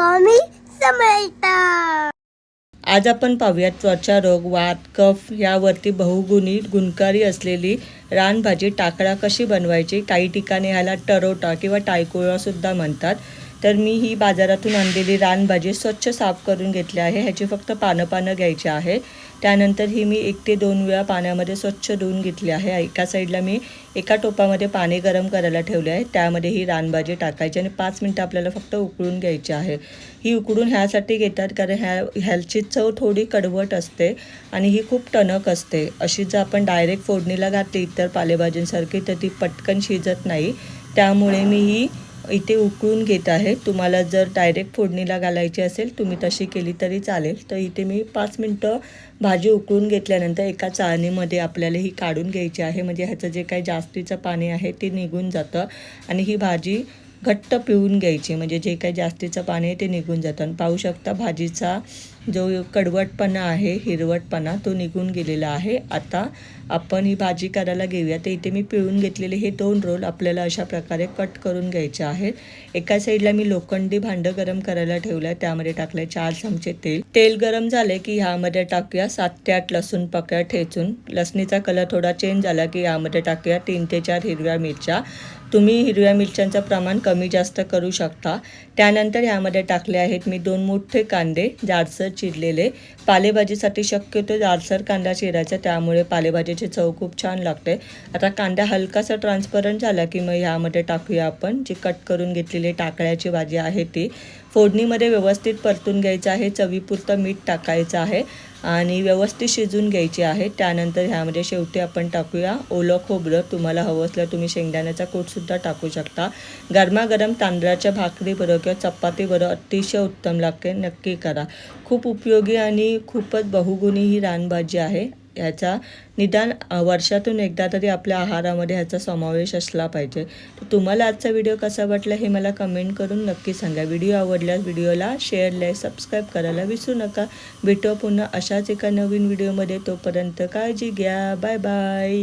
स्वामी समर्थ आज आपण पाहूया त्वचा रोग वात कफ यावरती बहुगुणी गुणकारी असलेली रानभाजी टाकळा कशी बनवायची? काही ठिकाणी ह्याला टरोटा किंवा टायकुळा सुद्धा म्हणतात. तर मी ही बाजारातून आणलेली रानभाजी स्वच्छ साफ करून घेतली आहे. ह्याची फक्त पानं पानं घ्यायची आहे. त्यानंतर ही मी एक ते दोन वेळा पाण्यामध्ये स्वच्छ धुवून घेतली आहे. एका साईडला मी एका टोपामध्ये पाणी गरम करायला ठेवले आहे. त्यामध्ये ही रानभाजी टाकायची आणि पाच मिनटं आपल्याला फक्त उकळून घ्यायची आहे. ही उकडून ह्यासाठी घेतात कारण ह्या ह्याची चव थोडी कडवट असते आणि ही खूप टणक असते. अशी जर आपण डायरेक्ट फोडणीला घातली इतर पालेभाज्यांसारखी तर ती पटकन शिजत नाही. त्यामुळे मी ही इथे उकळून घेत आहे. तुम्हाला जर डायरेक्ट फोडणीला घालायची असेल तुम्ही तशी केली तरी चालेल. तर इथे मी पाच मिनटं भाजी उकळून घेतल्यानंतर एका चाळणीमध्ये आपल्याला ही काढून घ्यायची आहे. म्हणजे ह्याचं जे काही जास्तीचं पाणी आहे ते निघून जातं आणि ही भाजी घट्ट पिळून घ्यायची. म्हणजे जे काही जास्तीचं पाणी आहे ते निघून जातं. आणि पाहू शकता भाजीचा जो कडवटपणा आहे हिरवटपणा तो निघून गेलेला आहे. आता आपण ही भाजी करायला घेऊया. तर इथे मी पिळून घेतलेले हे दोन रोल आपल्याला अशा प्रकारे कट करून घ्यायचे आहेत. एका साईडला मी लोखंडी भांडं गरम करायला ठेवलं आहे त्यामध्ये टाकले चार चमचे तेल. तेल गरम झाले की ह्यामध्ये टाकूया सात ते आठ लसूण पकड्या ठेचून. लसणीचा कलर थोडा चेंज झाला की यामध्ये टाकूया तीन ते चार हिरव्या मिरच्या. तुम्ही हिरव्या मिरच्यांचं प्रमाण कमी जास्त करू शकता. त्यानंतर ह्यामध्ये टाकले आहेत मी दोन मोठे कांदे. जाडसर चिरलेले. पालेभाजीसाठी शक्यतो जाडसर कांदा चिरायचा त्यामुळे पालेभाजीची चव खूप छान लागते. आता कांदा हलकासा ट्रान्सपरंट झाला की मग ह्यामध्ये टाकूया आपण. जी कट करून घेतलेली टाकळ्याची भाजी आहे ती. फोडणीमध्ये व्यवस्थित परतून घ्यायचं आहे चवीपुरतं मीठ टाकायचं आहे आणि व्यवस्थित शिजून घ्यायची आहे. त्यानंतर ह्यामध्ये शेवटी आपण टाकूया ओलं खोबरं. तुम्हाला हवं असलं तुम्ही शेंगदाण्याचा कूटसुद्धा टाकू शकता. गरमागरम तांदळाच्या भाकरीबरोबर किंवा चपातीबरोबर अतिशय उत्तम लागते. नक्की करा. खूप उपयोगी आणि खूपच बहुगुणी ही रानभाजी आहे. ह्याचा निदान वर्षातून एकदा तरी आपल्या आहारामध्ये ह्याचा समावेश असला पाहिजे. तर तुम्हाला आजचा व्हिडिओ कसा वाटला हे मला कमेंट करून नक्की सांगा. व्हिडिओ आवडल्यास व्हिडिओला शेअर लाईक सबस्क्राईब करायला विसरू नका. भेटू पुन्हा अशाच एका नवीन व्हिडिओमध्ये. तोपर्यंत काळजी घ्या. Bye bye.